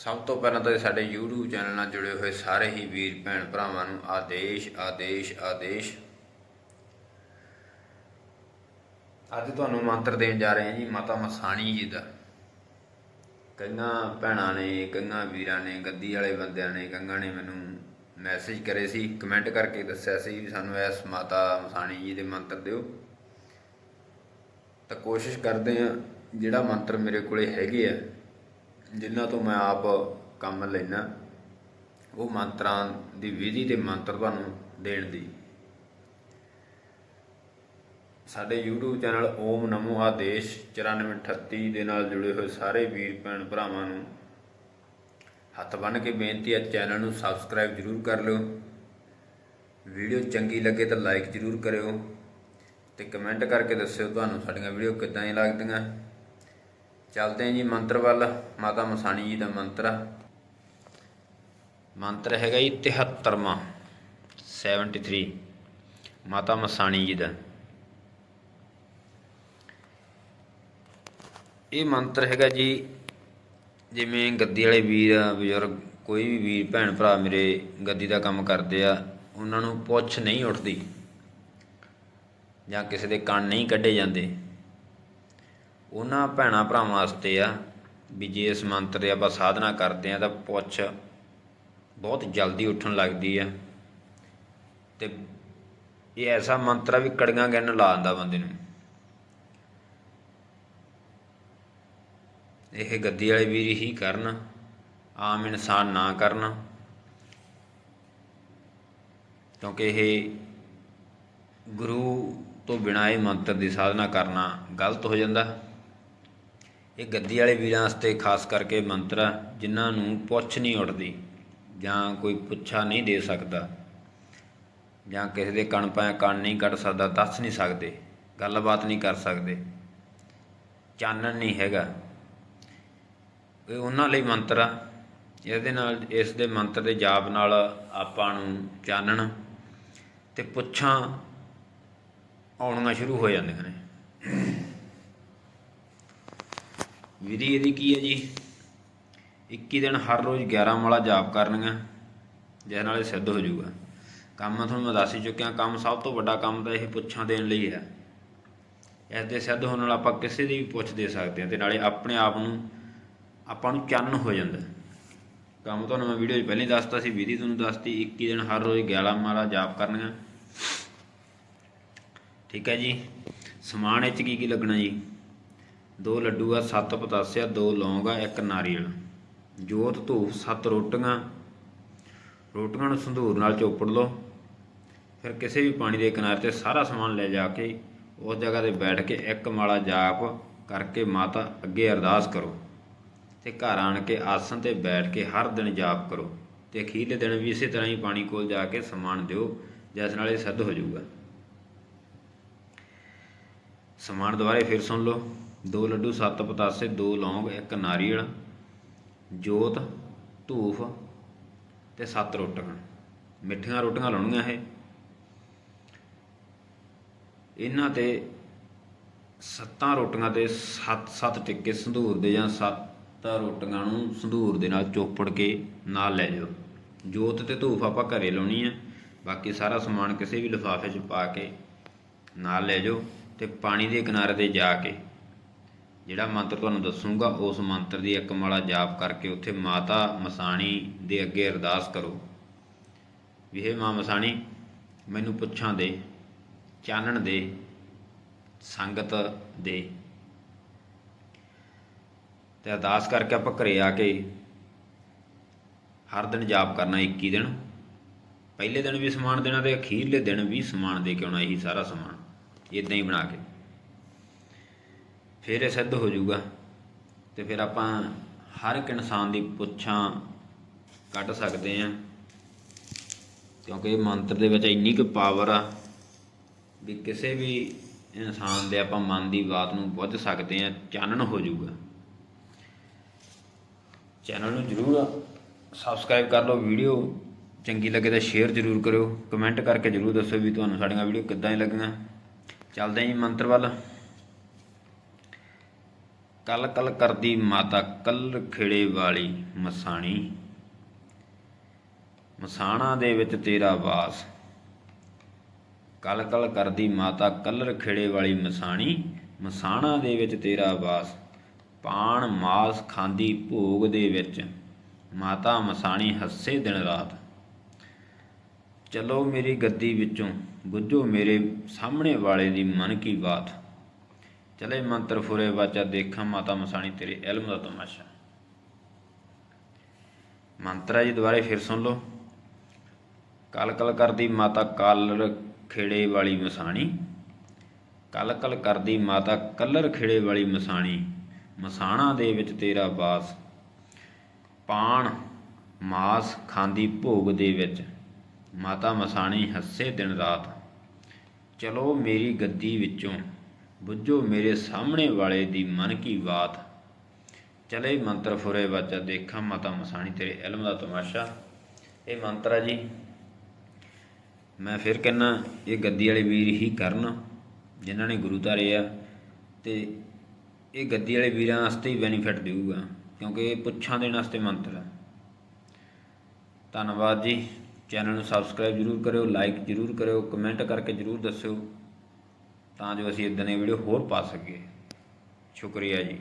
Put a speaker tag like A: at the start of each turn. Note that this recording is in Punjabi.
A: ਸਭ ਤੋਂ ਪਹਿਲਾਂ ਤਾਂ ਸਾਡੇ YouTube ਚੈਨਲ ਨਾਲ ਜੁੜੇ ਹੋਏ ਸਾਰੇ ਹੀ ਵੀਰ, ਭੈਣ ਭਰਾਵਾਂ ਨੂੰ ਆਦੇਸ਼ ਆਦੇਸ਼ ਆਦੇਸ਼। ਅੱਜ ਤੁਹਾਨੂੰ ਮੰਤਰ ਦੇਣ ਜਾ ਰਹੇ ਹਾਂ ਜੀ, ਮਾਤਾ ਮਸਾਣੀ ਜੀ ਦਾ। ਕਈਆਂ ਭੈਣਾਂ ਨੇ, ਕਈਆਂ ਵੀਰਾਂ ਨੇ, ਗੱਦੀ ਵਾਲੇ ਬੰਦਿਆਂ ਨੇ, ਕਈਆਂ ਨੇ ਮੈਨੂੰ ਮੈਸੇਜ ਕਰੇ ਸੀ ਕਮੈਂਟ ਕਰਕੇ ਦੱਸਿਆ ਸੀ ਵੀ ਸਾਨੂੰ ਇਸ ਮਾਤਾ ਮਸਾਣੀ ਜੀ ਦੇ ਮੰਤਰ ਦਿਓ। ਤਾਂ ਕੋਸ਼ਿਸ਼ ਕਰਦੇ ਆ ਜਿਹੜਾ ਮੰਤਰ ਮੇਰੇ ਕੋਲੇ ਹੈਗੇ ਆ ਜਿਨ੍ਹਾਂ ਤੋਂ ਮੈਂ ਆਪ ਕੰਮ ਲੈਣਾ ਉਹ ਮੰਤਰਾਂ ਦੀ ਵਿਧੀ ਤੇ ਮੰਤਰ ਤੁਹਾਨੂੰ ਦੇਣ ਦੀ। ਸਾਡੇ YouTube ਚੈਨਲ ਓਮ ਨਮੋ ਆਦੇਸ਼ 9438 ਦੇ ਨਾਲ ਜੁੜੇ ਹੋਏ ਸਾਰੇ ਵੀਰ, ਭੈਣ ਭਰਾਵਾਂ ਨੂੰ ਹੱਥ ਬੰਨ੍ਹ ਕੇ ਬੇਨਤੀ ਹੈ, ਚੈਨਲ ਨੂੰ ਸਬਸਕ੍ਰਾਈਬ ਜਰੂਰ ਕਰ ਲਿਓ। ਵੀਡੀਓ ਚੰਗੀ ਲੱਗੇ ਤਾਂ ਲਾਈਕ ਜਰੂਰ ਕਰਿਓ ਤੇ ਕਮੈਂਟ ਕਰਕੇ ਦੱਸਿਓ ਤੁਹਾਨੂੰ ਸਾਡੀਆਂ ਵੀਡੀਓ ਕਿੱਦਾਂ ਦੀਆਂ ਲੱਗਦੀਆਂ। ਚੱਲਦੇ ਹਾਂ ਜੀ ਮੰਤਰ ਵੱਲ ਮਾਤਾ ਮਸਾਣੀ ਜੀ ਦਾ ਮੰਤਰ ਆ। ਮੰਤਰ ਹੈਗਾ ਜੀ 73ਵਾਂ 73 ਮਾਤਾ ਮਸਾਣੀ ਜੀ ਦਾ। ਇਹ ਮੰਤਰ ਹੈਗਾ ਜੀ ਜਿਵੇਂ ਗੱਦੀ ਵਾਲੇ ਵੀਰ ਆ, ਬਜ਼ੁਰਗ ਕੋਈ ਵੀ ਵੀਰ ਭੈਣ ਭਰਾ ਮੇਰੇ ਗੱਦੀ ਦਾ ਕੰਮ ਕਰਦੇ ਆ ਉਹਨਾਂ ਨੂੰ ਪੁੱਛ ਨਹੀਂ ਉੱਠਦੀ ਜਾਂ ਕਿਸੇ ਦੇ ਕੰਨ ਨਹੀਂ ਕੱਢੇ ਜਾਂਦੇ। ਉਹਨਾਂ ਭੈਣਾ ਭਰਾਵਾਂ ਵਾਸਤੇ ਆ ਵੀ ਜੇ ਇਸ ਮੰਤਰ ਦੇ ਆਪਾਂ ਸਾਧਨਾ ਕਰਦੇ ਆ ਤਾਂ ਪੁੱਛ ਬਹੁਤ ਜਲਦੀ ਉੱਠਣ ਲੱਗਦੀ ਆ। ਤੇ ਇਹ ਐਸਾ ਮੰਤਰ ਆ ਵੀ ਕੜੀਆਂ ਗਿਣ ਲਾ ਦਿੰਦਾ ਬੰਦੇ ਨੂੰ। ਇਹ ਗੱਦੀ ਵਾਲੇ ਵੀਰ ਹੀ ਕਰਨ, ਆਮ ਇਨਸਾਨ ਨਾ ਕਰਨ। ਕਿਉਂਕਿ ਇਹ ਗੁਰੂ ਤੋਂ ਬਿਨਾਂ ਇਹ ਮੰਤਰ ਦੀ ਸਾਧਨਾ ਕਰਨਾ ਗਲਤ ਹੋ ਜਾਂਦਾ। ਇਹ ਗੱਦੀ ਵਾਲੇ ਵੀਰਾਂ ਵਾਸਤੇ ਖਾਸ ਕਰਕੇ ਮੰਤਰ ਆ, ਜਿਨ੍ਹਾਂ ਨੂੰ ਪੁੱਛ ਨਹੀਂ ਉੱਠਦੀ ਜਾਂ ਕੋਈ ਪੁੱਛਾ ਨਹੀਂ ਦੇ ਸਕਦਾ ਜਾਂ ਕਿਸੇ ਦੇ ਕਣ ਪਾਇਆ ਕਣ ਨਹੀਂ ਕੱਢ ਸਕਦਾ, ਦੱਸ ਨਹੀਂ ਸਕਦੇ, ਗੱਲਬਾਤ ਨਹੀਂ ਕਰ ਸਕਦੇ, ਚਾਨਣ ਨਹੀਂ ਹੈਗਾ। ਇਹ ਉਹਨਾਂ ਲਈ ਮੰਤਰ ਆ ਇਹਦੇ ਨਾਲ ਇਸ ਦੇ ਮੰਤਰ ਦੇ ਜਾਪ ਨਾਲ ਆਪਾਂ ਨੂੰ ਚਾਨਣ ਤੇ ਪੁੱਛਾਂ ਆਉਣੀਆਂ ਸ਼ੁਰੂ ਹੋ ਜਾਂਦੀਆਂ ਨੇ। ਵਿਧੀ ਇਹਦੀ ਕੀ ਹੈ ਜੀ? 21 ਦਿਨ ਹਰ ਰੋਜ਼ 11 ਮਾਲਾ ਜਾਪ ਕਰਨੀਆਂ ਜਿਸ ਨਾਲ ਇਹ ਸਿੱਧ ਹੋ ਜਾਊਗਾ। ਕੰਮ ਤੁਹਾਨੂੰ ਮੈਂ ਦੱਸ ਹੀ ਚੁੱਕਿਆ, ਕੰਮ ਸਭ ਤੋਂ ਵੱਡਾ ਕੰਮ ਤਾਂ ਇਹ ਪੁੱਛਾਂ ਦੇਣ ਲਈ ਹੈ। ਇਸ ਦੇ ਸਿੱਧ ਹੋਣ ਨਾਲ ਆਪਾਂ ਕਿਸੇ ਦੀ ਵੀ ਪੁੱਛ ਦੇ ਸਕਦੇ ਹਾਂ ਤੇ ਨਾਲੇ ਆਪਣੇ ਆਪ ਨੂੰ, ਆਪਾਂ ਨੂੰ ਚੰਨ ਹੋ ਜਾਂਦਾ ਕੰਮ ਤੁਹਾਨੂੰ ਮੈਂ ਵੀਡੀਓ 'ਚ ਪਹਿਲਾਂ ਹੀ ਦੱਸਤਾ ਸੀ ਵਿਧੀ ਤੁਹਾਨੂੰ ਦੱਸਤੀ 21 ਦਿਨ ਹਰ ਰੋਜ਼ 11 ਮਾਲਾ ਜਾਪ ਕਰਨੀਆਂ। ਠੀਕ ਹੈ ਜੀ? ਸਮਾਨ ਵਿੱਚ ਕੀ ਕੀ ਲੱਗਣਾ ਜੀ? ਦੋ ਲੱਡੂ ਆ, ਸੱਤ ਪਤਾਸਿਆ ਦੋ ਲੌਂਗ ਆ, ਇੱਕ ਨਾਰੀਅਲ। ਜੋਤ, ਧੂਫ, ਸੱਤ ਰੋਟੀਆਂ। ਰੋਟੀਆਂ ਨੂੰ ਸੰਧੂਰ ਨਾਲ ਚੋਪੜ ਲਓ। ਫਿਰ ਕਿਸੇ ਵੀ ਪਾਣੀ ਦੇ ਕਿਨਾਰੇ ਤੇ ਸਾਰਾ ਸਮਾਨ ਲੈ ਜਾ ਕੇ ਉਸ ਜਗ੍ਹਾ ਤੇ ਬੈਠ ਕੇ ਇੱਕ ਮਾਲਾ ਜਾਪ ਕਰਕੇ ਮਾਤਾ ਅੱਗੇ ਅਰਦਾਸ ਕਰੋ। ਤੇ ਘਰ ਆਣ ਕੇ ਆਸਣ ਤੇ ਬੈਠ ਕੇ ਹਰ ਦਿਨ ਜਾਪ ਕਰੋ ਤੇ ਅਖੀਰਲੇ ਦਿਨ ਵੀ ਇਸੇ ਤਰ੍ਹਾਂ ਹੀ ਪਾਣੀ ਕੋਲ ਜਾ ਕੇ ਸਮਾਨ ਦਿਓ, ਜਿਸ ਨਾਲ ਇਹ ਸਿੱਧ ਹੋ ਜਾਊਗਾ। ਸਮਾਨ ਦੁਬਾਰੇ ਫਿਰ ਸੁਣ ਲਓ। ਦੋ ਲੱਡੂ, ਸੱਤ ਪਤਾਸੇ, ਦੋ ਲੌਂਗ, ਇੱਕ ਨਾਰੀਅਲ, ਜੋਤ, ਧੂਫ ਤੇ ਸੱਤ ਰੋਟੀਆਂ। ਮਿੱਠੀਆਂ ਰੋਟੀਆਂ ਲਾਉਣੀਆਂ ਇਹ। ਇਹਨਾਂ ਤੇ ਸੱਤਾਂ ਰੋਟੀਆਂ ਤੇ ਸੱਤ ਸੱਤ ਟਿੱਕੇ ਸੰਧੂਰ ਦੇ ਜਾਂ ਸੱਤ ਰੋਟੀਆਂ ਨੂੰ ਸੰਧੂਰ ਦੇ ਨਾਲ ਚੋਪੜ ਕੇ ਨਾਲ ਲੈ ਜਾਓ। ਜੋਤ ਤੇ ਧੂਫ ਆਪਾਂ ਘਰੇ ਲਾਉਣੀ ਹੈ ਬਾਕੀ ਸਾਰਾ ਸਮਾਨ ਕਿਸੇ ਵੀ ਲਿਫਾਫੇ 'ਚ ਪਾ ਕੇ ਨਾਲ ਲੈ ਜਾਓ ਤੇ ਪਾਣੀ ਦੇ ਕਿਨਾਰੇ ਤੇ ਜਾ ਕੇ ਜਿਹੜਾ ਮੰਤਰ ਤੁਹਾਨੂੰ ਦੱਸੂਗਾ, ਉਸ ਮੰਤਰ ਦੀ ਇੱਕ ਮਾਲਾ ਜਾਪ ਕਰਕੇ ਉੱਥੇ ਮਾਤਾ ਮਸਾਣੀ ਦੇ ਅੱਗੇ ਅਰਦਾਸ ਕਰੋ। ਵੀ ਹੇ ਮਾਂ ਮਸਾਣੀ, ਮੈਨੂੰ ਪੁੱਛਾਂ ਦੇ, ਚਾਨਣ ਦੇ, ਸੰਗਤ ਦੇ। ਤੇ ਅਰਦਾਸ ਕਰਕੇ ਆਪਾਂ ਘਰੇ ਆ ਕੇ ਹਰ ਦਿਨ ਜਾਪ ਕਰਨਾ 21 ਦਿਨ। ਪਹਿਲੇ ਦਿਨ ਵੀ ਸਮਾਨ ਦੇਣਾ ਤੇ ਅਖੀਰਲੇ ਦਿਨ ਵੀ ਸਮਾਨ ਦੇ ਕੇ ਆਉਣਾ, ਇਹੀ ਸਾਰਾ ਸਮਾਨ। ਇਦਾਂ ਹੀ ਬਣਾ ਕੇ। ਫਿਰ ਇਹ ਸਿੱਧ ਹੋ ਜਾਊਗਾ ਤੇ ਫਿਰ ਆਪਾਂ ਹਰ ਇੱਕ ਇਨਸਾਨ ਦੀ ਪੁੱਛਾਂ ਕੱਢ ਸਕਦੇ ਹਾਂ। ਕਿਉਂਕਿ ਮੰਤਰ ਦੇ ਵਿੱਚ ਇੰਨੀ ਕੁ ਪਾਵਰ ਆ ਵੀ ਕਿਸੇ ਵੀ ਇਨਸਾਨ ਦੇ ਆਪਾਂ ਮਨ ਦੀ ਬਾਤ ਨੂੰ ਬੁੱਝ ਸਕਦੇ ਹਾਂ, ਚਾਨਣ ਹੋ ਜਾਊਗਾ। ਚੈਨਲ ਨੂੰ ਜਰੂਰ ਸਬਸਕ੍ਰਾਈਬ ਕਰ ਲਓ ਵੀਡੀਓ ਚੰਗੀ ਲੱਗੇ ਤਾਂ ਸ਼ੇਅਰ ਜਰੂਰ ਕਰਿਓ। ਕਮੈਂਟ ਕਰਕੇ ਜਰੂਰ ਦੱਸੋ ਵੀ ਤੁਹਾਨੂੰ ਸਾਡੀਆਂ ਵੀਡੀਓ ਕਿੱਦਾਂ ਦੀ ਲੱਗੀਆਂ। ਚੱਲਦੇ ਹਾਂ ਜੀ ਮੰਤਰ ਵੱਲ। ਕਲ ਕਲ ਕਰਦੀ ਮਾਤਾ ਕੱਲ ਖੇੜੇ ਵਾਲੀ ਮਸਾਣੀ। ਮਸਾਣਾ ਦੇ ਵਿੱਚ ਤੇਰਾ ਵਾਸ। ਕਲ ਕਲ ਕਰਦੀ ਮਾਤਾ ਕੱਲਰ ਖੇੜੇ ਵਾਲੀ ਮਸਾਣੀ, ਮਸਾਣਾ ਦੇ ਵਿੱਚ ਤੇਰਾ ਵਾਸ। ਪਾਣ ਮਾਸ ਖਾਂਦੀ ਭੋਗ ਦੇ ਵਿੱਚ। ਮਾਤਾ ਮਸਾਣੀ ਹੱਸੇ ਦਿਨ ਰਾਤ। ਚਲੋ ਮੇਰੀ ਗੱਦੀ ਵਿੱਚੋਂ ਬੁੱਝੋ ਮੇਰੇ ਸਾਹਮਣੇ ਵਾਲੇ ਦੀ ਮਨ ਕੀ ਬਾਤ। ਚਲੇ ਮੰਤਰ ਫੁਰੇ ਵਾਚਾ ਦੇਖਾਂ, ਮਾਤਾ ਮਸਾਣੀ ਤੇਰੇ ਇਲਮ ਦਾ ਤਮਾਸ਼ਾ। ਮੰਤਰ ਹੈ ਜੀ, ਦੁਬਾਰੇ ਫਿਰ ਸੁਣ ਲਓ। ਕਲ ਕਲ ਕਰਦੀ ਮਾਤਾ ਕਾਲਰ ਖੇੜੇ ਵਾਲੀ ਮਸਾਣੀ। ਕਲ ਕਲ ਕਰਦੀ ਮਾਤਾ ਕਲਰ ਖੇੜੇ ਵਾਲੀ ਮਸਾਣੀ। ਮਸਾਣਾ ਦੇ ਵਿੱਚ ਤੇਰਾ ਵਾਸ। ਪਾਣ ਮਾਸ ਖਾਂਦੀ ਭੋਗ ਦੇ ਵਿੱਚ। ਮਾਤਾ ਮਸਾਣੀ ਹੱਸੇ ਦਿਨ ਰਾਤ। ਚਲੋ ਮੇਰੀ ਗੱਦੀ ਵਿੱਚੋਂ। ਬੁੱਝੋ ਮੇਰੇ ਸਾਹਮਣੇ ਵਾਲੇ ਦੀ ਮਨ ਕੀ ਬਾਤ। ਚਲੇ ਮੰਤਰ ਫੁਰੇ ਵਾਚਾ ਦੇਖਾਂ ਮਾਤਾ ਮਸਾਣੀ ਤੇਰੇ ਇਲਮ ਦਾ ਤਮਾਸ਼ਾ। ਇਹ ਮੰਤਰ ਹੈ ਜੀ, ਮੈਂ ਫਿਰ ਕਹਿੰਨਾ, ਇਹ ਗੱਦੀ ਵਾਲੇ ਵੀਰ ਹੀ ਕਰਨ, ਜਿਨ੍ਹਾਂ ਨੇ ਗੁਰੂ ਧਾਰੇ ਆ, ਤੇ ਇਹ ਗੱਦੀ ਵਾਲੇ ਵੀਰਾਂ ਵਾਸਤੇ ਹੀ ਬੈਨੀਫਿਟ ਦੇਊਗਾ, ਕਿਉਂਕਿ ਇਹ ਪੁੱਛਾਂ ਦੇਣ ਵਾਸਤੇ ਮੰਤਰ ਹੈ ਧੰਨਵਾਦ ਜੀ, ਚੈਨਲ ਨੂੰ ਸਬਸਕ੍ਰਾਈਬ ਜਰੂਰ ਕਰਿਓ ਲਾਈਕ ਜਰੂਰ ਕਰਿਓ ਕਮੈਂਟ ਕਰਕੇ ਜਰੂਰ ਦੱਸਿਓ। ਤਾਂ ਜੋ ਅਸੀਂ ਇਦਾਂ ਦੀਆਂ ਵੀਡੀਓ ਹੋਰ ਪਾ ਸਕੀਏ। ਸ਼ੁਕਰੀਆ ਜੀ।